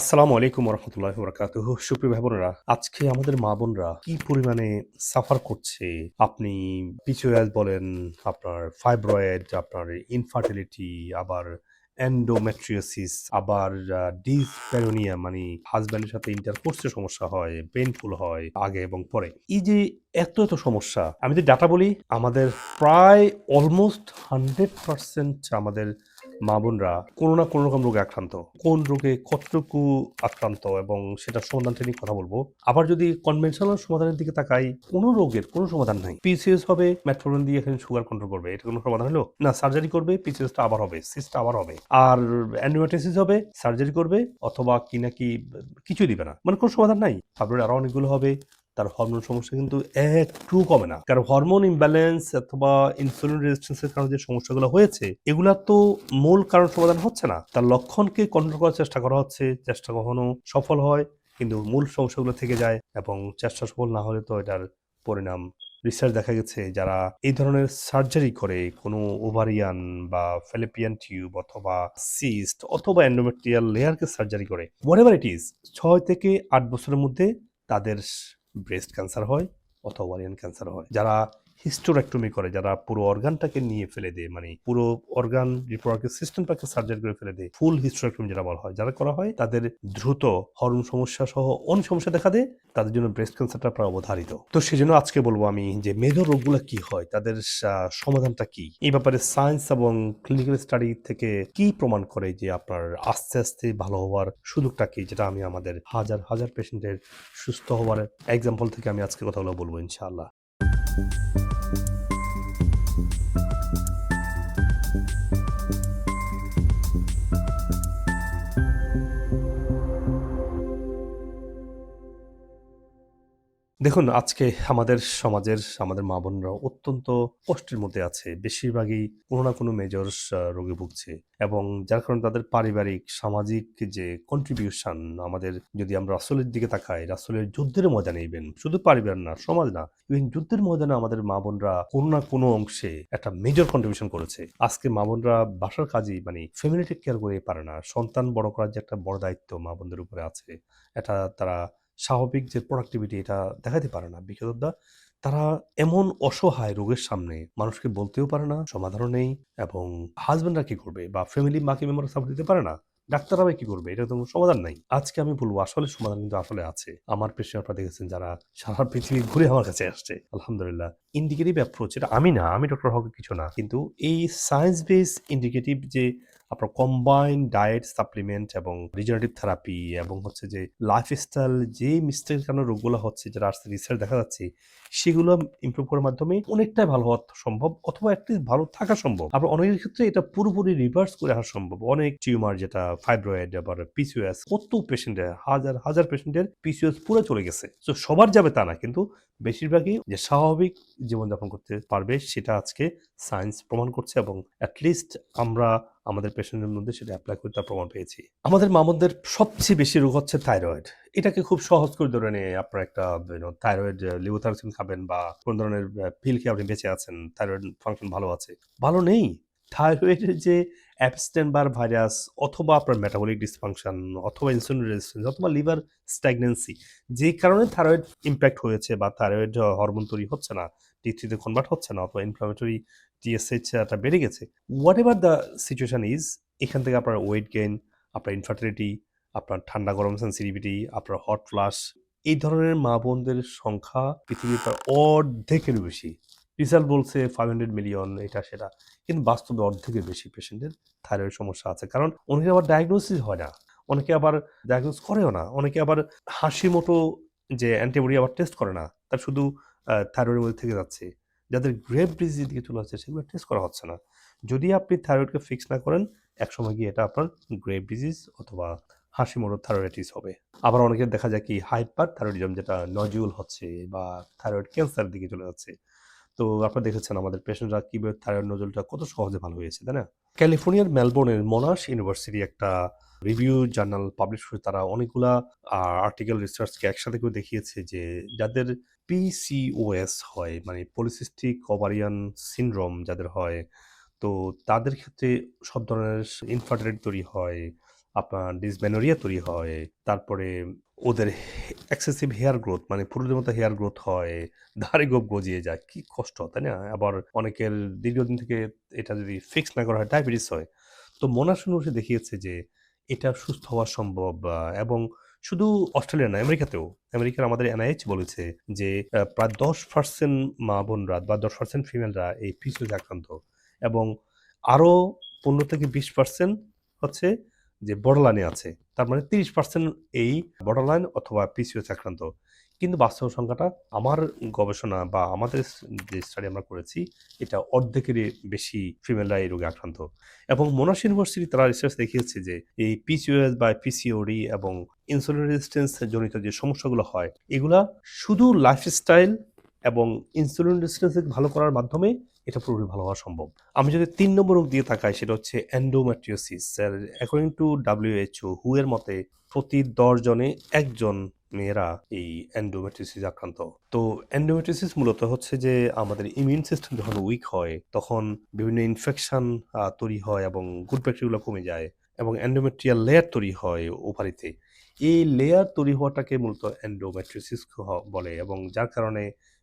আসসালামু আলাইকুম রহমতুল্লাহ বরকাতুহ সুপ্রিয় বোনেরা আজকে আমাদের মা বোনরা কি পরিমাণে সাফার করছে? আপনি পিসিওএস বলেন, আপনার ফাইব্রয়েড আপনার ইনফার্টিলিটি আবার এন্ডোমেট্রিওসিস আবার ডিসপ্যারোনিয়া মানে হাজব্যান্ডের সাথে ইন্টারকোর্সের সমস্যা হয় পেইনফুল হয়, আগে এবং পরে। এই যে এত এত সমস্যা, আমি যদি ডাটা বলি, আমাদের প্রায় অলমোস্ট হান্ড্রেড পার্সেন্ট আমাদের মা বোনরা কোনো না কোনো রকম রোগে আক্রান্ত। কোন রোগে কতটুকু আক্রান্ত এবং সেটা সমাধানটা নিয়ে কথা বলব। আবার যদি কনভেনশনাল সমাধানের দিকে তাকাই, কোনো রোগের কোনো সমাধান নাই। পিসিএস হবে মেট্রোলিন দিয়ে এখানে সুগার কন্ট্রোল করবে। এটা কোনো সমাধান হলো? না সার্জারি করবে পিসিএসটা আবার হবে সিসটা আবার হবে। আর অ্যান্টিবায়োটিসিস হবে সার্জারি করবে, অথবা কি নাকি কিছুই দিবে না। মানে কোনো সমাধান নাই। তারপরে আরও অনেকগুলো হবে তার হরমোন সমস্যা কিন্তু একটু কমে না। কারণ হরমোন ইমব্যালেন্স অথবা ইনসুলিন রেজিস্ট্যান্সের কারণে যে সমস্যাগুলো হয়েছে, এগুলা তো মূল কারণ সমাধান হচ্ছে না। তার লক্ষণকে কন্ট্রোল করার চেষ্টা করা হচ্ছে, চেষ্টা কখনো সফল হয়, কিন্তু মূল সমস্যাগুলো থেকে যায় এবং চেষ্টা সফল না হলে তো এটার পরিণাম। রিসার্চ দেখা গেছে যারা এই ধরনের সার্জারি করে, কোনো ওভারিয়ান বা ফেলিপিয়ান টিউব অথবা সিস্ট অথবা এন্ডোমেট্রিয়াল লেয়ারকে সার্জারি করে হোয়াট এভার ইট ইজ ছয় থেকে আট বছরের মধ্যে তাদের ব্রেস্ট ক্যান্সার হয় অথবা ওয়ারিয়ান ক্যান্সার হয়। যারা হিস্টোরেক্টমি করে, যারা পুরো অর্গানটাকে নিয়ে ফেলে দেয় মানে পুরো অর্গান রিপ্রোডাক্টিভ সিস্টেমটাকে সার্জারি করে ফেলে দেয় ফুল হিস্টোরেক্টমি যেটা বলা হয়। যারা করা হয়, তাদের দ্রুত হরমোন সমস্যা সহ অনেক সমস্যা দেখা দেয়, তাদের জন্য ব্রেস্ট ক্যান্সারটা প্রায় অবধারিত। তো সেই জন্য আজকে বলব আমি যে মেজর রোগগুলো কি হয়, তাদের সমাধানটা কি? এই ব্যাপারে সায়েন্স এবং ক্লিনিক্যাল স্টাডি থেকে কি প্রমাণ করে যে আপনার আস্তে আস্তে ভালো হওয়ার সুযোগটা কি, যেটা আমি আমাদের হাজার হাজার পেশেন্টের সুস্থ হওয়ার এক্সাম্পল থেকে আমি আজকে কথাগুলো বলব, ইনশাআল্লাহ। দেখুন, আজকে আমাদের সমাজের, আমাদের মা বোনরা অত্যন্ত কষ্টের মধ্যে আছে। বেশিরভাগই কোনো না কোনো মেজর রোগে ভুগছে এবং যার কারণে তাদের পারিবারিক, সামাজিক যে কন্ট্রিবিউশন আমাদের যদি আমরা রাসুলের দিকে তাকাই, রাসুলের যুদ্ধের ময়দানে নেবেন শুধু পরিবার না, সমাজ না ইভেন যুদ্ধের ময়দানে আমাদের মা বোনরা কোনো না কোনো অংশে একটা মেজর কন্ট্রিবিউশন করেছে। আজকে মা বোনরা বাসার কাজই মানে ফ্যামিলি টেক কেয়ার করে পারে না। সন্তান বড় করার যে একটা বড় দায়িত্ব মা বোনদের উপরে আছে, এটা তারা স্বাভাবিক যে প্রোডাক্টিভিটি এটা দেখাতে পারে না বিশেষজ্ঞরা তারা এমন অসহায় রোগের সামনে মানুষকে বলতেও পারে না, সমাধানও নেই এবং হাজবেন্ডরা কি করবে বা ফ্যামিলি মাকে মেম্বার সাপোর্ট দিতে পারে না? ডাক্তাররা কি করবে? এটা তো সমাধান নাই। আজকে আমি বলব আসলে সমাধান কিন্তু আসলে আছে। আমার পেশেন্ট আপনারা দেখেছেন যারা সারা পৃথিবী ঘুরে আমার কাছে আসছে। আলহামদুলিল্লাহ ইন্ডিকেটিভ অ্যাপ্রোচ এটা আমি না, আমি ডক্টর হক কিছু না। কিন্তু এই সায়েন্স বেস ইন্ডিকেটিভ যে আপনার কম্বাইন ডায়েট সাপ্লিমেন্ট এবং রিজেনারেটিভ থেরাপি এবং হচ্ছে যে লাইফস্টাইল যে মিস্টেকের কারণে রোগগুলো হচ্ছে, যেটা আসছে রিসার্চ দেখা যাচ্ছে সেগুলো ইমপ্রুভ করার মাধ্যমে অনেকটাই ভালো হওয়া সম্ভব অথবা অ্যাটলিস্ট ভালো থাকা সম্ভব। আবার অনেকের ক্ষেত্রে এটা পুরোপুরি রিভার্স করে আসা সম্ভব। অনেক টিউমার যেটা ফাইব্রয়েড আবার পিসিওএস কত পেশেন্টের হাজার হাজার পেশেন্টের পিসিওএস পুরো চলে গেছে। তো সবার যাবে তা না, কিন্তু বেশিরভাগই যে স্বাভাবিক জীবনযাপন করতে পারবে সেটা আজকে সায়েন্স প্রমাণ করছে এবং অ্যাটলিস্ট আমরা আমাদের পেশেন্টের মধ্যে সেটা অ্যাপ্লাই করে তার প্রমাণ পেয়েছি। আমাদের মামুদের সবচেয়ে বেশি রোগ হচ্ছে থাইরয়েড এটাকে খুব সহজ করে ধরে নিয়ে আপনার একটা থাইরয়েড লিওথারসিন খাবেন বা কোন ধরনের পিল খেয়ে আপনি বেঁচে আছেন থাইরয়েড ফাংশন ভালো আছে। ভালো নেই। থাইরয়েডের যে অ্যাবস্টেনবার ভাইরাস অথবা আপনার মেটাবলিক ডিসফাংশন অথবা ইনসুলিন অথবা লিভার স্ট্যাগনেন্সি যে কারণে থাইরয়েড ইম্প্যাক্ট হয়েছে বা থাইরয়েড হরমোন তৈরি হচ্ছে না টি কনভার্ট হচ্ছে না অথবা ইনফ্লামেটরি টিএসএইচটা বেড়ে গেছে। Whatever the situation is এখান থেকে আপনার ওয়েট গেইন আপনার ইনফার্টিলিটি আপনার ঠান্ডা গরম সেন্সিটিভিটি আপনার হট ফ্লাশ এই ধরনের মা বোনদের সংখ্যা পৃথিবীর প্রায় অর্ধেকের বেশি। রিসাল্ট বলছে ফাইভ হান্ড্রেড মিলিয়ন এটা সেটা। কিন্তু বাস্তবে অর্ধেকের বেশি পেশেন্টের থাইরয়েড সমস্যা আছে। কারণ অনেকে আবার ডায়াগনোসিস হয় না, অনেকে আবার ডায়াগনোস করেও না, অনেকে আবার হাসি মতো যে অ্যান্টিবডি আবার টেস্ট করে না, তার শুধু থাইরয়েডের মধ্যে থেকে যাচ্ছে। যাদের গ্রেভ ডিজিজের দিকে চলে আসছে সেগুলো টেস্ট করা হচ্ছে না। যদি আপনি থাইরয়েডকে ফিক্স না করেন, একসময় গিয়ে এটা আপনার গ্রেভ ডিজিজ অথবা হাসি মোড়ো থাইরয়েডিস হবে। আবার অনেকের দেখা যায় কি হাইপার থাইরয়েডিজম যেটা নজুল হচ্ছে বা থাইরয়েড ক্যান্সার দিকে চলে যাচ্ছে। তো আপনারা দেখেছেন আমাদের পেশেন্টরা কীভাবে থাইরয়েড নজলটা কত সহজে ভালো হয়েছে, তাই না? ক্যালিফোর্নিয়ার মেলবোর্নের মোনাশ ইউনিভার্সিটি একটা রিভিউ জার্নাল পাবলিশ করে তারা অনেকগুলা আর্টিকেল রিসার্চকে একসাথে করে দেখিয়েছে যে যাদের পিসিওএস হয় মানে পলিসিস্টিক ওভারিয়ান সিনড্রোম যাদের হয়, তো তাদের ক্ষেত্রে সব ধরনের ইনফার্টিলিটি তৈরি হয় আপনার ডিসমেনোরিয়া তৈরি হয়, তারপরে ওদের এক্সেসিভ হেয়ার গ্রোথ মানে পুরুষদের মতো হেয়ার গ্রোথ হয়, দাড়ি গোপ গজিয়ে যায়, কি কষ্ট, তাই না? আবার অনেকের দীর্ঘদিন থেকে এটা যদি ফিক্স না করা হয় ডায়াবেটিস হয়। তো মোনাস ইউনিভার্সিটি দেখিয়েছে যে এটা সুস্থ হওয়া সম্ভব এবং শুধু অস্ট্রেলিয়া না, আমেরিকাতেও। আমেরিকার আমাদের এনআইএইচ বলেছে যে প্রায় দশ পার্সেন্ট মা বোনরা বা দশ পার্সেন্ট ফিমেলরা এই পিসিওস আক্রান্ত। এবং আরও পনেরো থেকে বিশ পার্সেন্ট হচ্ছে যে বর্ডারলাইনে আছে, তার মানে তিরিশ পার্সেন্ট এই বর্ডারলাইন অথবা পিসিওস আক্রান্ত কিন্তু বাস্তব সংখ্যাটা আমার গবেষণা বা আমাদের যে স্টাডি আমরা করেছি, এটা অর্ধেকেরই বেশি ফিমেলরা এই রোগে আক্রান্ত। এবং মোনাশ ইউনিভার্সিটি তারা রিসার্চ দেখিয়েছে যে এই পিসিওএস বা পিসিওডি এবং ইনসুলিন রেজিস্ট্যান্স জনিত যে সমস্যাগুলো হয়, এগুলা শুধু লাইফস্টাইল এবং ইনসুলিন রেজিস্ট্যান্স ভালো করার মাধ্যমে এটা পুরোপুরি ভালো হওয়া সম্ভব। আমি যদি তিন নম্বর রোগ দিয়ে তাকাই, সেটা হচ্ছে এন্ডোম্যাট্রিওসিস অ্যাকর্ডিং টু ডাব্লিউএইচও হু এর মতে প্রতি দশ জনে একজন মেয়েরা এই অ্যান্ডোমেট্রিসিস আক্রান্ত। তো অ্যান্ডোমেট্রিসিস মূলত হচ্ছে যে আমাদের ইমিউন সিস্টেম যখন উইক হয়, তখন বিভিন্ন ইনফেকশন তৈরি হয় এবং গুড ব্যাকটেরিয়াগুলো কমে যায় এবং অ্যান্ডোমেট্রিয়াল লেয়ার তৈরি হয় ওভারিতে। এই লেয়ার তৈরি হওয়াটাকে মূলত এন্ডোমেট্রিসিস বলে এবং যার কারণে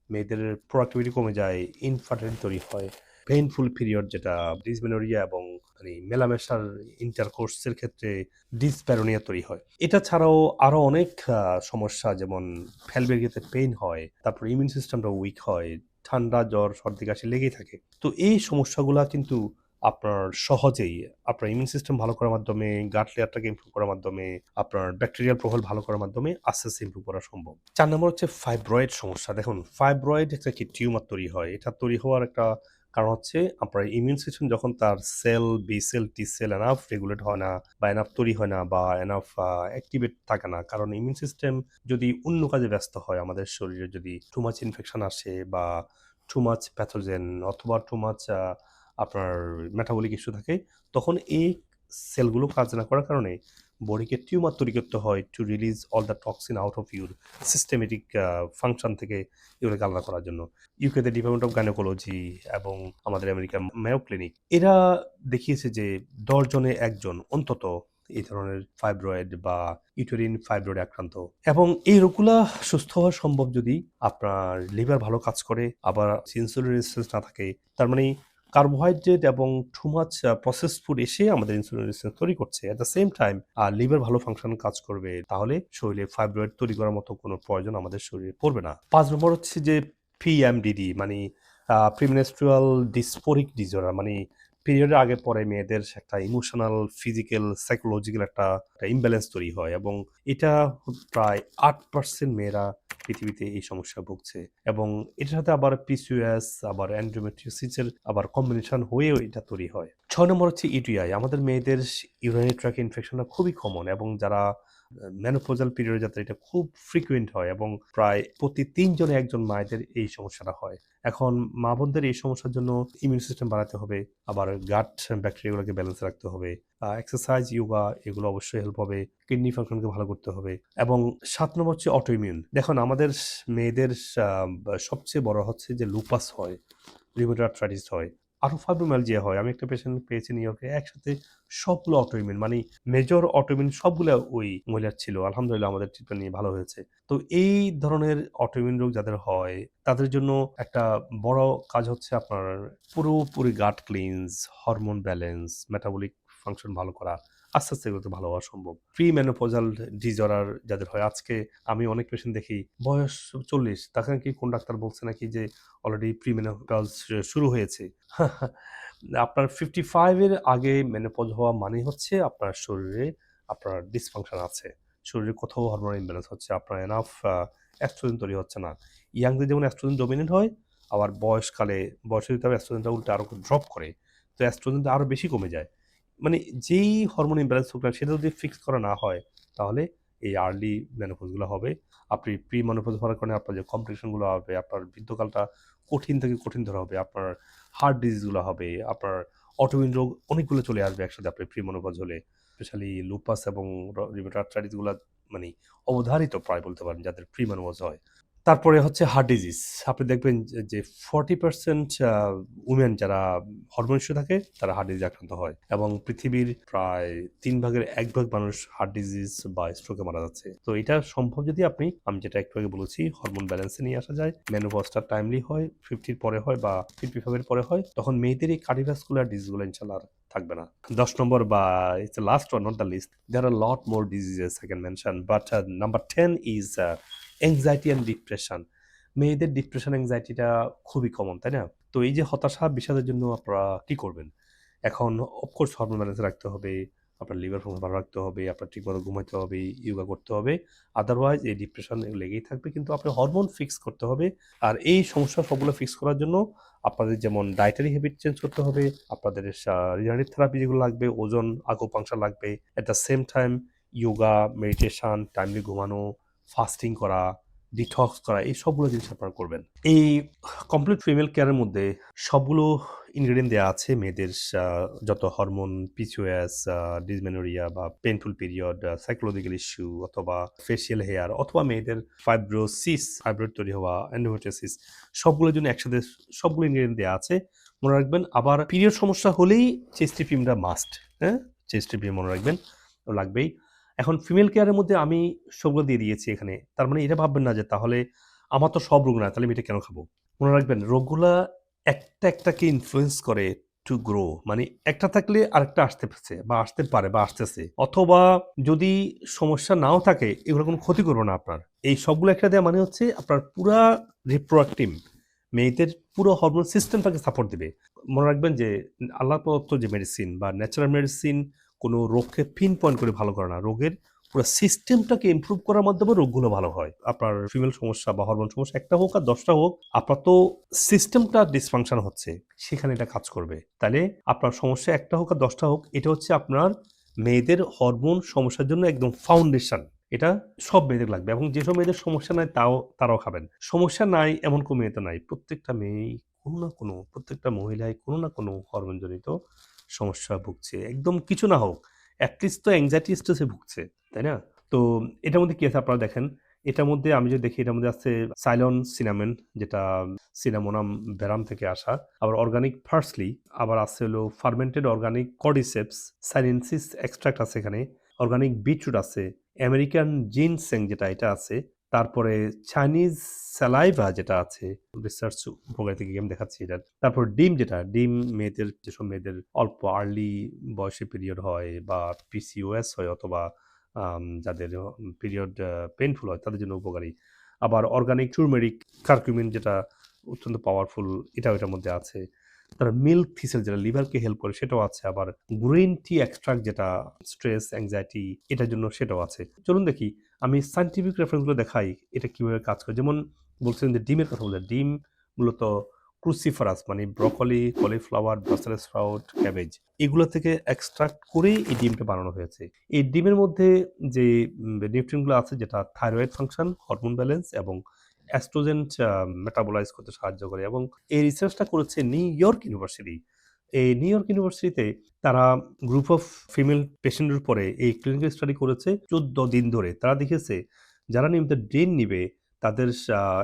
মেয়েদের প্রোডাক্টিভিটি কমে যায় ইনফার্টিলিটি তৈরি হয় পেইনফুল পিরিয়ড যেটা ডিসমেনোরিয়া এবং মানে মেলামেশার ইন্টারকোর্সের ক্ষেত্রে ডিসপ্যারোনিয়া তৈরি হয়। এটা ছাড়াও আরও অনেক সমস্যা যেমন ফ্যালবেরিয়াতে পেইন হয়, তারপর ইমিউন সিস্টেমটা উইক হয়, ঠান্ডা, জ্বর, সর্দি, কাশি লেগেই থাকে। তো এই সমস্যাগুলা কিন্তু আপনার সহজেই আপনার ইমিউন সিস্টেম ভালো করার মাধ্যমে গাট লেয়ারটাকে ইমপ্রুভ করার মাধ্যমে, আপনার ব্যাকটেরিয়াল প্রোফাইল ভালো করার মাধ্যমে আস্তে আস্তে ইমপ্রুভ করা সম্ভব। চার নম্বর হচ্ছে ফাইব্রয়েড সমস্যা। দেখুন ফাইব্রয়েড একটা কি টিউমার তৈরি হয়? এটা তৈরি হওয়ার একটা কারণ হচ্ছে আপনার ইমিউন সিস্টেম যখন তার cell B cell T cell enough regulate হয় না বা এনাফ তৈরি হয় না বা এনাফ অ্যাক্টিভেট থাকে না, কারণ ইমিউন সিস্টেম যদি অন্য কাজে ব্যস্ত হয় আমাদের শরীরে, যদি টু মাচ ইনফেকশন আসে বা টু মাচ প্যাথোজেন অথবা টু মাচ আপনার মেটাবলিক ইস্যু থাকে, তখন এই সেলগুলো কাজ না করার কারণে বডিকে টিউমার তৈরি করতে হয় to release all the toxin out of your systemic function থেকে এগুলোকে আলাদা করার জন্য। ইউকেতে ডিপার্টমেন্ট অফ গাইনোকোলজি এবং আমাদের আমেরিকার ম্যাও ক্লিনিক এরা দেখিয়েছে যে দশ জনে একজন অন্তত এই ধরনের ফাইব্রয়েড বা ইউটেরিন ফাইব্রয়েড আক্রান্ত। এবং এই রোগগুলা সুস্থ হওয়া সম্ভব যদি আপনার লিভার ভালো কাজ করে, আবার রেজিস্ট্যান্স না থাকে, তার মানে কার্বোহাইড্রেট এবং টু মাচ প্রসেস ফুড এসে আমাদের ইনসুলিন রেজিস্ট্যান্স তৈরি করছে। অ্যাট দ্য সেম টাইম আর লিভার ভালো ফাংশন কাজ করবে। তাহলে শরীরে ফাইব্রয়েড তৈরি করার মতো কোনো প্রয়োজন আমাদের শরীরে পড়বে না। পাঁচ নম্বর হচ্ছে যে পিএমডিডি মানে প্রিমিনেস্ট্রুয়াল ডিসপোরিক ডিজর্ডার মানে পিরিয়ডের আগে পরে মেয়েদের একটা ইমোশনাল ফিজিক্যাল সাইকোলজিক্যাল একটা ইমব্যালেন্স তৈরি হয় এবং এটা প্রায় আট পার্সেন্ট মেয়েরা পৃথিবীতে এই সমস্যা ভুগছে। এবং এটার সাথে আবার পিসিওএস আবার অ্যান্ড্রোমেট্রিওসিসের আবার কম্বিনেশন হয়েও এটা তৈরি হয়। ছয় নম্বর হচ্ছে ইউটিআই আমাদের মেয়েদের ইউরিনারি ট্র্যাক ইনফেকশনটা খুবই কমন এবং যারা ম্যানোপোজাল পিরিয়ডে যাতে এটা খুব ফ্রিকুয়েন্ট হয় এবং প্রায় প্রতি তিনজনে একজন মায়েদের এই সমস্যাটা হয়। এখন মা বোনদের এই সমস্যার জন্য ইমিউন সিস্টেম বাড়াতে হবে, আবার গাট ব্যাকটেরিয়াগুলোকে ব্যালেন্স রাখতে হবে এক্সারসাইজ ইয়োগা এগুলো অবশ্যই হেল্প হবে কিডনি ফাংশনকে ভালো করতে হবে এবং সাত নম্বর হচ্ছে অটো ইমিউন দেখুন, আমাদের মেয়েদের সবচেয়ে বড় হচ্ছে যে লুপাস হয় রিমোটার আর্থ্রাইটিস হয়। আরও যে হয়। আমি একটা পেশেন্ট পেয়েছি নিউ ইয়র্কে একসাথে সবগুলো অটোইমিউন মানে মেজর অটোইমিউন সবগুলো ওই মহিলার ছিল। আলহামদুলিল্লাহ আমাদের ট্রিটমেন্ট নিয়ে ভালো হয়েছে। তো এই ধরনের অটোইমিউন রোগ যাদের হয়, তাদের জন্য একটা বড় কাজ হচ্ছে আপনার পুরোপুরি gut cleanse hormone balance metabolic function ভালো করা। আস্তে আস্তে এগুলোতে ভালো হওয়া সম্ভব। প্রি মেনোপোজাল ডিজরার যাদের হয়, আজকে আমি অনেক পেশেন্ট দেখি, বয়স চল্লিশ, তাকে কি কোন ডাক্তার বলছে নাকি যে অলরেডি প্রি মেনোপজ শুরু হয়েছে? আপনার ফিফটি ফাইভের আগে মেনোপজ হওয়া মানে হচ্ছে আপনার শরীরে আপনার ডিসফাংশন আছে। শরীরে কোথাও হরমোন ইমব্যালেন্স হচ্ছে, আপনার এনাফ অ্যাস্ট্রোজেন তৈরি হচ্ছে না। ইয়াংদের যেমন অ্যাস্ট্রোজেন ডোমিনেন্ট হয়, আবার বয়সকালে বয়সে যদি অ্যাস্ট্রোজেনটা উল্টে আরও ড্রপ করে, তো অ্যাস্ট্রোজেনটা আরও বেশি কমে যায়। মানে যেই হরমোন ইমব্যালেন্স হোক না সেটা যদি ফিক্স করা না হয়, তাহলে এই আর্লি মেনোপজগুলো হবে। আপনি প্রি মেনোপজ হওয়ার কারণে আপনার যে কম্পিটিশনগুলো হবে, আপনার বৃদ্ধকালটা কঠিন থেকে কঠিন ধরা হবে, আপনার হার্ট ডিজিজগুলো হবে, আপনার অটোমিন রোগ অনেকগুলো চলে আসবে একসাথে আপনি প্রি মেনোপজ হলে। স্পেশালি লুপাস এবং রিমেটার আর্থ্রাইটিসগুলো মানে অবধারিত প্রায় বলতে পারেন, যাদের প্রি মেনোপজ হয়। তারপরে হচ্ছে হার্ট ডিজিজ আপনি দেখবেন যে- ফর্টি পার্সেন্ট উমেন যারা হরমোন থাকে, তারা হার্ট ডিজিজ আক্রান্ত হয় এবং পৃথিবীর প্রায় তিন ভাগের এক ভাগ মানুষ হার্ট ডিজিজ বা স্ট্রোকে মারা যাচ্ছে। তো এটা সম্ভব যদি আপনি, আমি যেটা একটু আগে বলেছি হরমোন ব্যালেন্সে নিয়ে আসা যায় মেনোপজটা টাইমলি হয় ফিফটির পরে হয় বা ফিফটি ফাইভের পরে হয়, তখন মেয়েদের এই কার্ডিভাস্কুলার ডিজিজগুলো ইনশাল্লাহ থাকবে না। দশ নম্বর বা it's last one not the list there are lot more diseases I can mention but number ten is anxiety and depression মেয়েদের ডিপ্রেশন অ্যাংজাইটিটা খুবই কমন তাই না? তো এই যে হতাশা, বিষাদের জন্য আপনারা কি করবেন? এখন অফকোর্স হরমোন ব্যালেন্স রাখতে হবে, আপনার লিভার ফাংশন ভালো রাখতে হবে, আপনার ঠিকমতো ঘুমাতে হবে ইয়োগা করতে হবে আদারওয়াইজ এই ডিপ্রেশন লেগেই থাকবে, কিন্তু আপনি হরমোন ফিক্স করতে হবে, আর এই সমস্যা সবগুলো ফিক্স করার জন্য আপনাদের যেমন ডায়েটারি হ্যাবিট চেঞ্জ করতে হবে, আপনাদের রিজার্ভ থেরাপি যেগুলো লাগবে, ওজন আগোপাংশা লাগবে at the same time yoga meditation timely ঘুমানো ফাস্টিং করা ডিটক্স করা, এই সবগুলো জিনিস আপনারা করবেন। এই কমপ্লিট ফিমেল কেয়ারের মধ্যে সবগুলো ইনগ্রেডিয়েন্ট দেওয়া আছে মেয়েদের যত হরমোন পিচুয়াস ডিসমেনোরিয়া বা পেনফুল পিরিয়ড সাইকোলজিক্যাল ইস্যু অথবা ফেসিয়াল হেয়ার অথবা মেয়েদের ফাইব্রোসিস ফাইব্রোড তৈরি হওয়া অ্যান্ডোমেট্রিয়াসিস সবগুলোর জন্য একসাথে সবগুলো ইনগ্রেডিয়েন্ট দেওয়া আছে। মনে রাখবেন, আবার পিরিয়ড সমস্যা হলেই চেস্টিফিমটা মাস্ট হ্যাঁ? চেস্টি ফিম মনে রাখবেন লাগবেই। এখন ফিমেল কেয়ারের মধ্যে আমি সবগুলো দিয়ে দিয়েছি এখানে। তার মানে এটা ভাববেন না যে তাহলে আমার তো সব রোগ না, তাহলে আমি এটা কেন খাব? মনে রাখবেন, রোগগুলা একটা একটাকে ইনফ্লুয়েন্স করে টু গ্রো মানে একটা থাকলে আরেকটা আসতে পারছে বা আসতে পারে বা আসতেছে। অথবা যদি সমস্যা নাও থাকে, এগুলো কোনো ক্ষতি করবে না আপনার। এই সবগুলো একটা দেওয়া মানে হচ্ছে আপনার পুরা রিপ্রোডাক্টিভ মেয়েদের পুরো হরমোন সিস্টেমটাকে সাপোর্ট দিবে। মনে রাখবেন যে আল্লাহ প্রদত্ত যে মেডিসিন বা ন্যাচারাল মেডিসিন কোনো রোগকে পিন পয়েন্ট করে ভালো করে না। রোগের পুরো সিস্টেমটাকে ইমপ্রুভ করার মাধ্যমে রোগগুলো ভালো হয়। আপনার ফিমেল সমস্যা বা হরমোন সমস্যা একটা হোক আর দশটা হোক আপনার তো সিস্টেমটা ডিসফাংশন হচ্ছে। সেখানে এটা কাজ করবে। তাহলে আপনার সমস্যা একটা হোক আর দশটা হোক, এটা হচ্ছে আপনার মেয়েদের হরমোন সমস্যার জন্য একদম ফাউন্ডেশন এটা সব মেয়েদের লাগবে এবং যেসব মেয়েদের সমস্যা নাই তাও, তারাও খাবেন। সমস্যা নাই, এমন কোনো মেয়ে তো নাই। প্রত্যেকটা মেয়েই কোনো না কোনো, প্রত্যেকটা মহিলায় কোনো না কোনো হরমোনজনিত সমস্যা ভুগছে। একদম কিছু না হোক অ্যাটলিস্ট তো অ্যাংজাইটি স্ট্রেসে ভুগছে, তাই না? তো এটার মধ্যে কি আছে আপনারা দেখেন? এটার মধ্যে আমি যদি দেখি, এটার মধ্যে আছে সাইলন সিনামেন যেটা সিনামোনাম ব্যারাম থেকে আসা। আবার অর্গানিক ফার্স্টলি আবার আছে হলো fermented organic cordyceps sinensis extract আছে এখানে। অর্গানিক বিটরুট আছে। আমেরিকান জিনসেং যেটা, এটা আছে। তারপরে চাইনিজ স্যালাইভা যেটা আছে রিসার্চ উপকার থেকে আমি দেখাচ্ছি এটা। তারপর ডিম যেটা, ডিম মেয়েদের, যেসব মেয়েদের অল্প আর্লি বয়সে পিরিয়ড হয় বা পিসিওএস হয় অথবা যাদের পিরিয়ড পেনফুল হয়, তাদের জন্য উপকারী। আবার অর্গানিক টুরমেরিক কার্কুমিন যেটা অত্যন্ত পাওয়ারফুল এটাও এটার মধ্যে আছে। তার মিল্ক থিসেল যেটা লিভারকে হেল্প করে, সেটাও আছে। আবার গ্রিন টি এক্সট্রাক্ট যেটা স্ট্রেস অ্যাংজাইটি এটার জন্য সেটাও আছে। চলুন দেখি আমি সাইন্টিফিক রেফারেন্সগুলো দেখাই, এটা কীভাবে কাজ করে। যেমন বলছিলেন যে ডিমের কথা বলতে ডিম মূলত ক্রুসিফারাস মানে broccoli cauliflower brussel sprout cabbage এগুলো থেকে এক্সট্রাক্ট করেই এই ডিমটা বানানো হয়েছে। এই ডিমের মধ্যে যে নিউট্রিনগুলো আছে, যেটা থাইরয়েড ফাংশন হরমোন ব্যালেন্স এবং অ্যাস্ট্রোজেন মেটাবোলাইজ করতে সাহায্য করে এবং এই রিসার্চটা করেছে নিউ ইয়র্ক ইউনিভার্সিটি এই নিউ ইয়র্ক ইউনিভার্সিটিতে তারা গ্রুপ অফ ফিমেল পেশেন্টের পরে এই ক্লিনিক্যাল স্টাডি করেছে চোদ্দ দিন ধরে। তারা দেখেছে যারা নিয়মিত ড্রেন নিবে, তাদের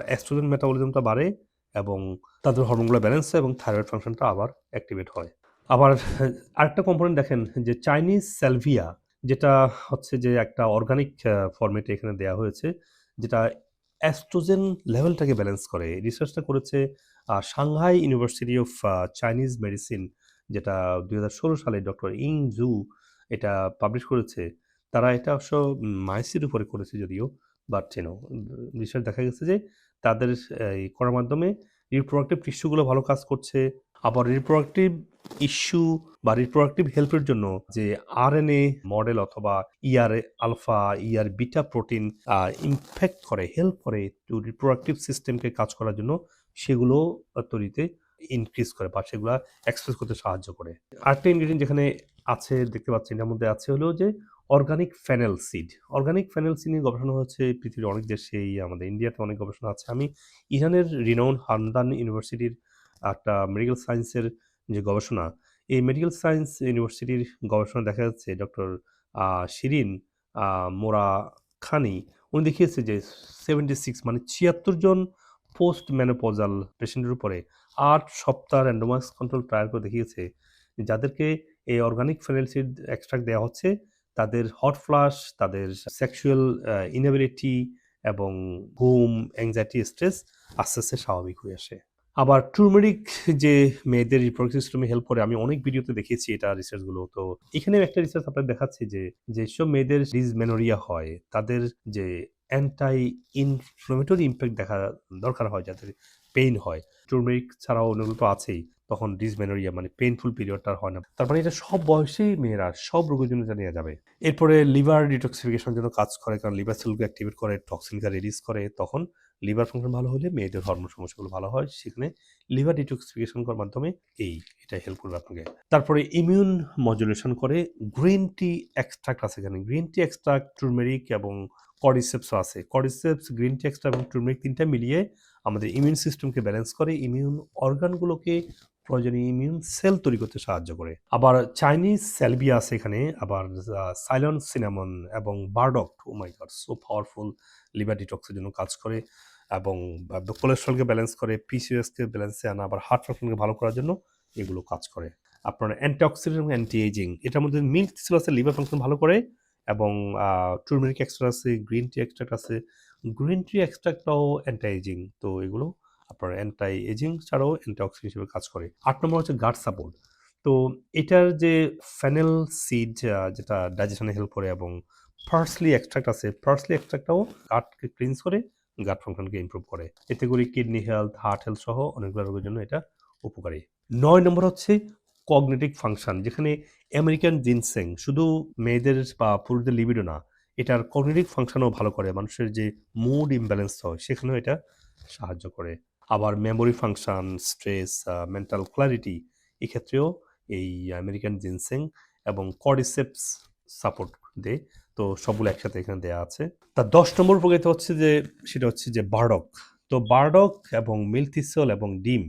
অ্যাস্ট্রোজেন মেটাবলিজমটা বাড়ে এবং তাদের হরমোনগুলো ব্যালেন্স হয় এবং থাইরয়েড ফাংশনটা আবার অ্যাক্টিভেট হয়। আবার, আরেকটা কম্পোনেন্ট দেখেন যে চাইনিজ স্যালভিয়া যেটা হচ্ছে যে একটা অর্গানিক ফরম্যাটে এখানে দেওয়া হয়েছে, যেটা অ্যাস্ট্রোজেন লেভেলটাকে ব্যালেন্স করে। রিসার্চটা করেছে Shanghai university of Chinese medicine যেটা দুই হাজার ষোলো সালে ডক্টর ইং জু এটা পাবলিশ করেছে, তারা এটা অবশ্য মাইসির উপরে করেছে যদিও বাট চেনো রিসার্চ দেখা গেছে যে তাদের, এই করার মাধ্যমে রিপ্রোডাক্টিভ টিস্যুগুলো ভালো কাজ করছে, আবার রিপ্রোডাক্টিভ ইস্যু বা রিপ্রোডাক্টিভ হেল্পের জন্য যে আরএনএ মডেল অথবা ER alpha ER beta protein impact করে হেল্প করে টু রিপ্রোডাক্টিভ সিস্টেমকে কাজ করার জন্য সেগুলো তৈরিতে ইনক্রিজ করে বা সেগুলো এক্সপ্রেস করতে সাহায্য করে। আরেকটা ইনগ্রিডিয়েন্ট যেখানে আছে, দেখতে পাচ্ছি এটার মধ্যে আছে হলো যে organic fennel seed organic fennel seed নিয়ে গবেষণা হচ্ছে পৃথিবীর অনেক দেশেই আমাদের ইন্ডিয়াতে অনেক গবেষণা আছে। আমি ইরানের রিনাউন হামদান ইউনিভার্সিটির একটা মেডিকেল সায়েন্সের যে গবেষণা, এই মেডিকেল সায়েন্স ইউনিভার্সিটির গবেষণা দেখা যাচ্ছে ডক্টর শিরিন মোরা খানি উনি দেখিয়েছে যে সেভেন্টি সিক্স মানে ছিয়াত্তর জন পোস্ট ম্যানোপজাল পেশেন্টের উপরে আট সপ্তাহ র্যান্ডোমাইজ কন্ট্রোল ট্রায়াল করে দেখিয়েছে যাদেরকে এই অর্গানিক ফেনাইলসিড এক্সট্রাক্ট দেওয়া হচ্ছে, তাদের হট ফ্লাশ তাদের সেক্সুয়াল ইনেবিলিটি এবং ঘুম অ্যাংজাইটি স্ট্রেস আস্তে আস্তে স্বাভাবিক হয়ে আসে। আবার টুরমেরিক যে মেয়েদের রিপ্রোডাক্টিভ সিস্টেমে হেল্প করে, আমি অনেক ভিডিওতে দেখেছি এটা রিসার্চগুলো তো এখানেও একটা রিসার্চ আপনার দেখাচ্ছে যে, যেসব মেয়েদের ডিসমেনোরিয়া হয়, তাদের যে অ্যান্টাই ইনফ্লোমেটরি ইম্প্যাক্ট দেখা দরকার হয়, যাদের পেইন হয়। টুরমেরিক ছাড়াও অন্যগুলো তো আছেই। তখন ডিসমেনোরিয়া মানে পেইনফুল পিরিয়ডটা হয় না। তার মানে এটা সব বয়সেই মেয়েরা, সব রোগের জন্য জানিয়ে যাবে। এরপরে লিভার ডিটক্সিফিকেশনের জন্য কাজ করে, কারণ লিভার সেলকে অ্যাক্টিভেট করে টক্সিনকে রিলিজ করে, তখন লিভার ফাংশন ভালো হলে মেয়েদের হরমোন সমস্যাগুলো ভালো হয়। সেখানে লিভার ডিটক্সিফিকেশন করার মাধ্যমে এই, এটা হেল্প করবে আপনাকে। তারপরে ইমিউন মডুলেশন করে গ্রিন টি এক্সট্রাক্ট আছে এখানে। গ্রিন টি এক্সট্রাক্ট টুরমেরিক এবং কডিসেপসও আছে। কডিসেপস গ্রিন টি এক্সট্রা এবং টুরমেরিক তিনটা মিলিয়ে আমাদের ইমিউন সিস্টেমকে ব্যালেন্স করে ইমিউন অর্গানগুলোকে প্রয়োজনীয় ইমিউন সেল তৈরি করতে সাহায্য করে। আবার চাইনিজ স্যালবিয়া আছে এখানে, আবার সাইলন সিনামন এবং burdock O my god so powerful liver ডিটক্সের জন্য কাজ করে এবং কোলেস্ট্রলকে ব্যালেন্স করে পিসিএসকে ব্যালেন্সে আনা, আবার হার্ট ফাংশনকে ভালো করার জন্য এগুলো কাজ করে। আপনার অ্যান্টিঅক্সিডেন্ট এবং অ্যান্টি এজিং এটার মধ্যে মিল্ক ছিল আছে লিভার ফাংশন ভালো করে এবং টুরমেরিক এক্সট্রা আছে গ্রিন টি এক্সট্রাক্ট আছে গ্রিন টি এক্সট্রাক্টটাও অ্যান্টি এজিং তো এগুলো আপনার অ্যান্টাই এজিং ছাড়াও অ্যান্টিঅক্সিডেন্ট হিসেবে কাজ করে। আট নম্বর হচ্ছে গার্ড সাপোর্ট তো এটার যে ফ্যানেল সিড যেটা ডাইজেশনে হেল্প করে এবং ফার্স্টলি এক্সট্রাক্ট আছে ফার্স্টলি এক্সট্রাক্টটাও গাটকে ক্লিনস করে গাট ফাংশনকে ইমপ্রুভ করে। এতে করে কিডনি হেলথ হার্ট হেলথ সহ অনেকগুলো রোগের জন্য এটা উপকারী। নয় নম্বর হচ্ছে কগনেটিভ ফাংশন যেখানে আমেরিকান জিনসেং শুধু মেয়েদের বা পুরুষদের লিবিডো না এটার কগনেটিভ ফাংশনও ভালো করে, মানুষের যে মুড ইমব্যালেন্স হয়, সেখানেও এটা সাহায্য করে। আবার memory function stress mental clarity এক্ষেত্রেও এই আমেরিকান জিনসেং এবং কডিসেপস সাপোর্ট দেয়। তো সবগুলো একসাথে এখানে দেওয়া আছে। তার দশ নম্বর উপকারিতা হচ্ছে যে, সেটা হচ্ছে যে বার্ডক তো বার্ডক এবং মিল্থিসল এবং ডিম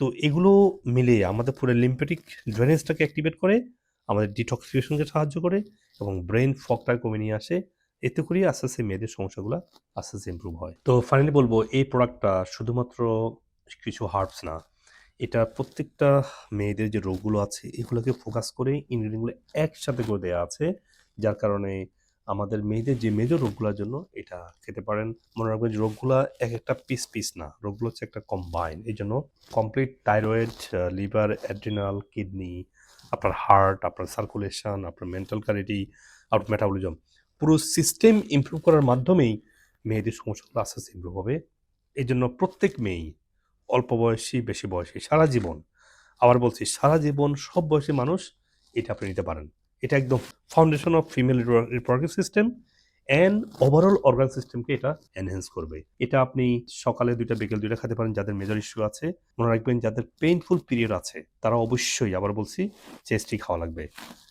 তো এগুলো মিলে আমাদের পুরো লিম্পেটিক ড্রেনেজটাকে অ্যাক্টিভেট করে, আমাদের ডিটক্সিফিকেশনকে সাহায্য করে এবং ব্রেন ফকটা কমে নিয়ে আসে, এতে করেই আস্তে আস্তে মেয়েদের সমস্যাগুলো আস্তে আস্তে ইম্প্রুভ হয়। তো ফাইনালি বলব, এই প্রোডাক্টটা শুধুমাত্র কিছু হার্বস না, এটা প্রত্যেকটা মেয়েদের যে রোগগুলো আছে, এগুলোকে ফোকাস করে ইনগ্রিডিয়েন্টগুলো একসাথে করে দেওয়া আছে, যার কারণে আমাদের মেয়েদের যে মেজর রোগগুলোর জন্য এটা খেতে পারেন। মনে রাখবেন যে রোগগুলো এক একটা পিস পিস না, রোগগুলো হচ্ছে একটা কম্বাইন এই জন্য complete thyroid liver adrenal kidney আপনার হার্ট আপনার সার্কুলেশন আপনার মেন্টাল ক্যালিটি আপনার মেটাবলিজম পুরো সিস্টেম ইমপ্রুভ করার মাধ্যমেই মেয়েদের সমস্যাগুলো আস্তে আস্তে ইমপ্রুভ হবে। এই জন্য প্রত্যেক মেয়েই অল্প বয়সী, বেশি বয়সী, সারা জীবন, আবার বলছি সারা জীবন সব বয়সী মানুষ এটা আপনি নিতে পারেন। এটা একদম foundation of female reproductive system and overall organ সিস্টেমকে এটা এনহেন্স করবে। এটা আপনি সকালে দুইটা, বিকেল দুইটা খেতে পারেন, যাদের মেজর ইস্যু আছে। মনে রাখবেন যাদের পেইনফুল পিরিয়ড আছে, তারা অবশ্যই, আবার বলছি চেস্টি খাওয়া লাগবে।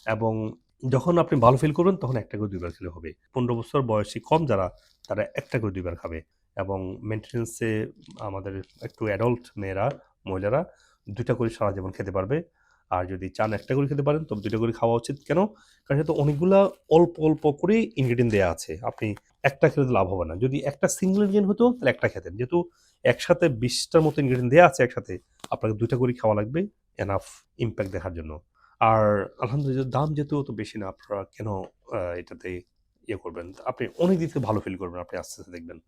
এবং যখন আপনি ভালো ফিল করবেন, তখন একটা করে দুইবার খেলে হবে। পনেরো বছর বয়সী কম যারা, তারা একটা করে দুইবার খাবে। এবং মেনটেন্সে আমাদের একটু অ্যাডাল্ট মেয়েরা, মহিলারা, দুইটা করে সারা জীবন খেতে পারবে। আর যদি চান একটা করে খেতে পারেন, তবে দুটো করে খাওয়া উচিত। কেন? কারণ তো অনেকগুলা অল্প অল্প করে ইনগ্রিডিয়েন্ট দেওয়া আছে। আপনি একটা খেলে লাভ হবে না। যদি একটা সিঙ্গেল ইনগ্রিডিয়েন্ট হতো, তাহলে একটা খেতেন। যেহেতু একসাথে বিশটার মতো ইনগ্রিডিয়েন্ট দেওয়া আছে একসাথে, আপনাকে দুইটা করে খাওয়া লাগবে এনাফ ইম্প্যাক্ট দেখার জন্য। আর আলহামদুলিল্লাহ দাম যেহেতু তো বেশি না, আপনারা কেন এটাতে ইয়ে করবেন? আপনি অনেক দিক থেকে ভালো ফিল করবেন, আপনি আস্তে আস্তে দেখবেন।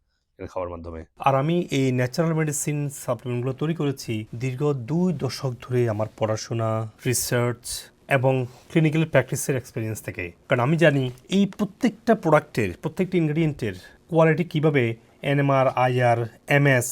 খাওয়ার মাধ্যমে। আর আমি এই ন্যাচারাল মেডিসিন সাপ্লিমেন্টগুলো তৈরি করেছি দীর্ঘ দুই দশক ধরে আমার পড়াশোনা রিসার্চ এবং ক্লিনিক্যাল প্র্যাকটিসের এক্সপিরিয়েন্স থেকে। কারণ আমি জানি এই প্রত্যেকটা প্রোডাক্টের প্রত্যেকটা ইনগ্রিডিয়েন্টের কোয়ালিটি কীভাবে এনএমআর আইআর এমএস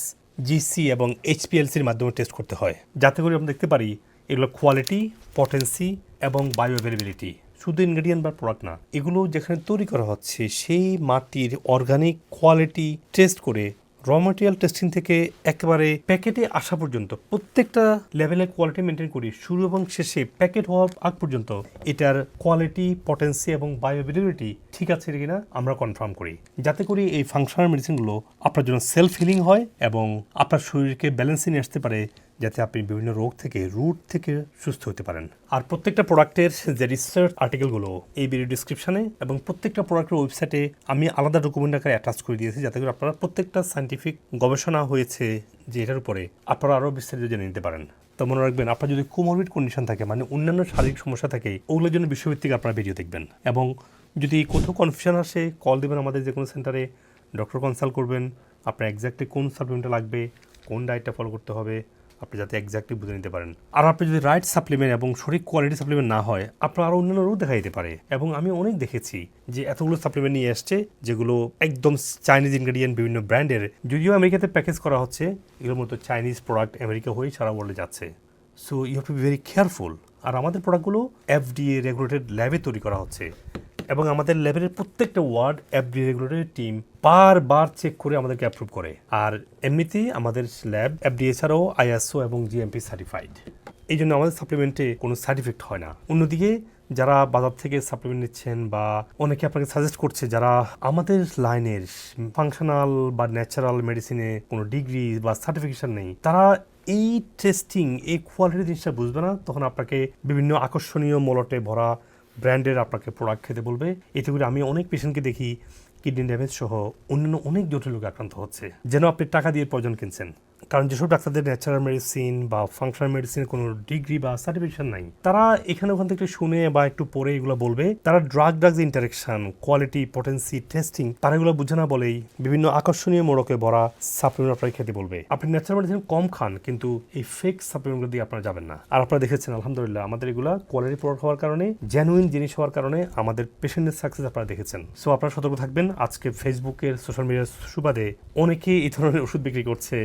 জিসি এবং এইচপিএলসির মাধ্যমে টেস্ট করতে হয়। যাতে করে আমরা দেখতে পারি এগুলো কোয়ালিটি পটেন্সি এবং বায়ো অ্যাভেলেবিলিটি শুধু ইনগ্রেডিয়েন্ট বা প্রোডাক্ট না, এগুলো যেখানে তৈরি করা হচ্ছে সেই মাটির অর্গানিক কোয়ালিটি টেস্ট করে র মেটেরিয়াল টেস্টিং থেকে একেবারে প্যাকেটে আসা পর্যন্ত প্রত্যেকটা লেভেলের কোয়ালিটি মেনটেন করি, শুরু এবং শেষে প্যাকেট হওয়ার আগ পর্যন্ত এটার কোয়ালিটি পটেন্সি এবং বায়োবিলিটি ঠিক আছে কিনা আমরা কনফার্ম করি। যাতে করে এই ফাংশনাল মেডিসিনগুলো আপনার জন্য সেলফ হিলিং হয় এবং আপনার শরীরকে ব্যালেন্সে নিয়ে আসতে পারে যাতে আপনি বিভিন্ন রোগ থেকে রুট থেকে সুস্থ হতে পারেন। আর প্রত্যেকটা প্রোডাক্টের যে রিসার্চ আর্টিকেলগুলো এই ভিডিও ডিসক্রিপশনে এবং প্রত্যেকটা প্রোডাক্টের ওয়েবসাইটে আমি আলাদা ডকুমেন্ট আকারে অ্যাটাচ করে দিয়েছি যাতে করে আপনারা প্রত্যেকটা সাইন্টিফিক গবেষণা হয়েছে যে এটার উপরে আপনারা আরও বিস্তারিত জেনে নিতে পারেন। তো মনে রাখবেন, আপনার যদি কোমরবিড কন্ডিশন থাকে মানে অন্যান্য শারীরিক সমস্যা থাকে, ওগুলোর জন্য বিশ্বভিত্তিক আপনারা ভিডিও দেখবেন। এবং যদি কোথাও কনফিউশন আসে কল দেবেন আমাদের যে কোনো সেন্টারে ডক্টর কনসাল্ট করবেন, আপনার এক্স্যাক্টলি কোন সাপ্লিমেন্টটা লাগবে, কোন ডায়েটটা ফলো করতে হবে আপনি যাতে এক্স্যাক্টলি বুঝে নিতে পারেন। আর আপনি যদি রাইট সাপ্লিমেন্ট এবং সঠিক কোয়ালিটি সাপ্লিমেন্ট না হয়, আপনার আরও অন্যান্য রোগ দেখা যেতে পারে। এবং আমি অনেক দেখেছি যে এতগুলো সাপ্লিমেন্ট নিয়ে আসছে যেগুলো একদম চাইনিজ ইনগ্রেডিয়েন্ট বিভিন্ন ব্র্যান্ডের। যদিও আমেরিকাতে প্যাকেজ করা হচ্ছে এগুলোর মতো চাইনিজ প্রোডাক্ট আমেরিকা হয়েই সারা ওয়ার্ল্ডে যাচ্ছে। So you have to be very careful আর আমাদের প্রোডাক্টগুলো এফডিএ রেগুলেটেড ল্যাবে তৈরি করা হচ্ছে। এবং আমাদের ল্যাবের প্রত্যেকটা ওয়ার্ড এফডি রেগুলেটরি টিম বারবার চেক করে আমাদেরকে অ্যাপ্রুভ করে। আর এমনিতেই আমাদের ল্যাব এফডিএ ছাড়াও আইএসও এবং জিএমপি সার্টিফাইড এই জন্য আমাদের সাপ্লিমেন্টে কোনো সাইড ইফেক্ট হয় না। অন্যদিকে যারা বাজার থেকে সাপ্লিমেন্ট নিচ্ছেন বা অনেকে আপনাকে সাজেস্ট করছে যারা আমাদের লাইনের ফাংশনাল বা ন্যাচারাল মেডিসিনে কোনো ডিগ্রি বা সার্টিফিকেশন নেই, তারা এই টেস্টিং এই কোয়ালিটি জিনিসটা বুঝবে না, তখন আপনাকে বিভিন্ন আকর্ষণীয় মলটে ভরা ব্র্যান্ডের আপনাকে প্রোডাক্ট খেতে বলবে। এতে করে আমি অনেক পেশেন্টকে দেখি কিডনি ড্যামেজ সহ অন্যান্য অনেক জটিল রোগে আক্রান্ত হচ্ছে। যেন আপনি টাকা দিয়ে প্রয়োজন কিনছেন। কারণ যেসব ডাক্তারদের ন্যাচারাল মেডিসিন বা ফাংশনাল মেডিসিনের কোনো ডিগ্রি বা সার্টিফিকেশন নাই, তারা এখানে ওখান থেকে শুনে বা একটু পরে এগুলো বলবে। তারা drug drugs interaction quality potency testing তারা এগুলো বুঝে না বলেই বিভিন্ন আকর্ষণীয় মোড়কে ভরা সাপ্লিমেন্ট আপনাকে খেতে বলবে। আপনি ন্যাচারাল মেডিসিন কম খান, কিন্তু এই ফেক সাপ্লিমেন্টগুলো দিয়ে আপনারা যাবেন না। আর আপনারা দেখেছেন, আলহামদুলিল্লাহ, আমাদের এগুলো কোয়ালিটি প্রোডাক্ট হওয়ার কারণে জেনুইন জিনিস হওয়ার কারণে আমাদের পেশেন্টের সাকসেস আপনারা দেখেছেন। সো আপনারা সতর্ক থাকবেন। আজকে ফেসবুকের সোশ্যাল মিডিয়ার সুবাদে অনেকেই এই ধরনের ওষুধ বিক্রি করছে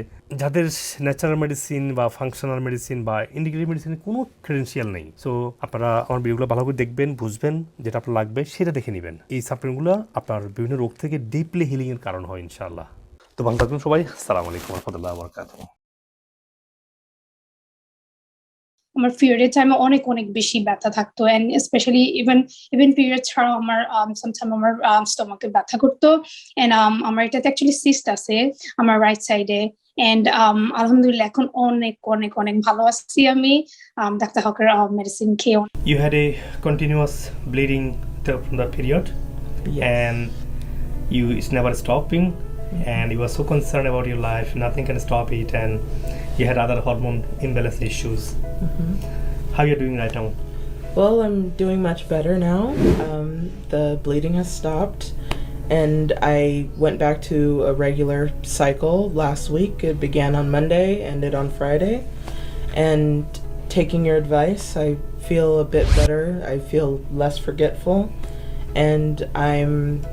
যাদের ন্যাচারাল মেডিসিন বা ফাংশনাল মেডিসিন বা ইন্ডিগ্রেটিভ মেডিসিনের কোনো ক্রেডেন্সিয়াল নেই। সো আপনারা আমার ভিডিওগুলো ভালো করে দেখবেন, বুঝবেন, যেটা আপনার লাগবে, সেটা দেখে নেবেন। এই সাপ্লিমেন্টগুলো আপনার বিভিন্ন রোগ থেকে ডিপলি হিলিং এর কারণ হয়, ইনশাআল্লাহ। তো ভালো থাকবেন সবাই। সালাম আলাইকুম রহমতুল্লাহ বরকাতুহ। আমার পিরিয়ডের টাইমে অনেক অনেক বেশি ব্যথা থাকতো and specially even even period ছাড়াও আমার সামটাইম আমার স্টোমাকে ব্যথা করতো। এন্ড আমার এটাতে অ্যাকচুয়ালি সিস্ট আছে, আমার রাইট সাইডে এন্ড আলহামদুলিল্লাহ এখন অনেক অনেক অনেক ভালো আছি আমি um, ডাক্তার হকের মেডিসিন খেয়ে You had a continuous bleeding t- from the period, Yes. and you it's never stopping, and you were so concerned about your life, nothing can stop it, and you had other hormone imbalance issues. How you doing right now? Well, I'm doing much better now. Um, the bleeding has stopped, and I went back to a regular cycle last week. It began on Monday, ended on Friday. And taking your advice, I feel a bit better. I feel less forgetful, and I'm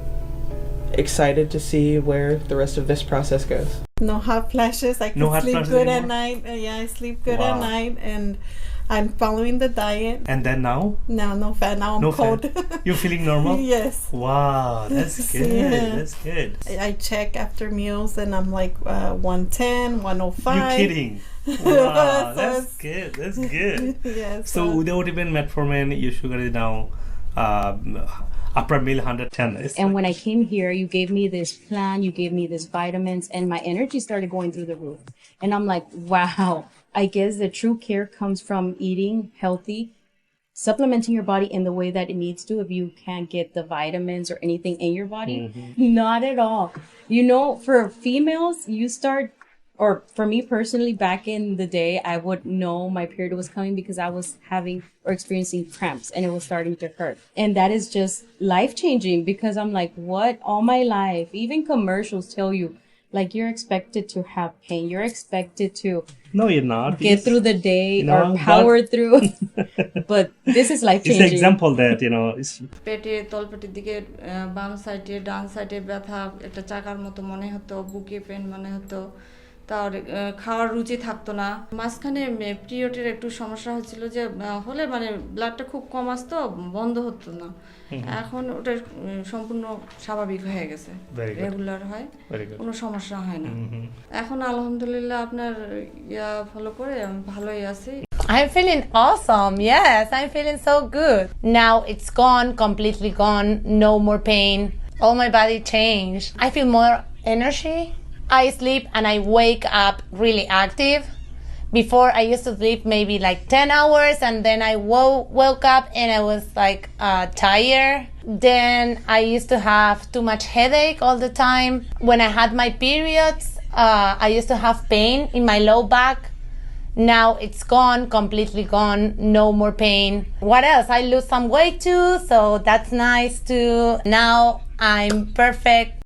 excited to see where the rest of this process goes. No hot flashes. I can No sleep good anymore? at night. Uh, yeah, I sleep good Wow. at night, and I'm following the diet. And then now, Now, no fat. Now I'm no cold. fat. You're feeling normal? yes. Wow, that's good. Yeah. That's good. I I check after meals, and I'm like uh, 110, 105. You're kidding. Wow, So that's good. That's good. yes. So without even metformin, your sugar is now um, upper meal 110. It's And like- when I came here, you gave me this plan, you gave me this vitamins, and my energy started going through the roof. And I'm like, wow, I guess the true care comes from eating healthy, supplementing your body in the way that it needs to if you can't get the vitamins or anything in your body. Mm-hmm. Not at all. You know, for females, you start or for me personally, back in the day, I would know my period was coming because I was having or experiencing cramps and it was starting to hurt. And that is just life changing because I'm like, what? All my life, even commercials tell you, like, you're expected to have pain. You're expected to no, you're not. get through the day No, or power but- through. but this is life It's an changing. example that, you know, it's পেটে তলপেটের দিকে আহ, বাম সাইডে ডান সাইডে ব্যথা একটা চাকার মতো মনে হতো বুকে পেন মনে হতো তার খাওয়ার রুচি থাকতো না মাঝখানে পিরিয়ডের একটু সমস্যা হচ্ছিল যে হলে মানে ব্লাডটা খুব কম আসতো বন্ধ হতো না এখন ওটা সম্পূর্ণ স্বাভাবিক হয়ে গেছে রেগুলার হয় কোনো সমস্যা হয় না এখন আলহামদুলিল্লাহ আপনার ইয়া ফলো করে আমি ভালোই আছি I'm feeling awesome. Yes, I'm feeling so good. Now it's gone, completely gone. No more pain. All my body changed. I feel more energy. I sleep and I wake up really active Before I used to sleep maybe like 10 hours and then I wo- woke up and I was like uh, tired. Then I used to have too much headache all the time. When I had my periods, uh, I used to have pain in my low back. Now it's gone, completely gone, no more pain. What else? I lose some weight too, so that's nice too. Now I'm perfect.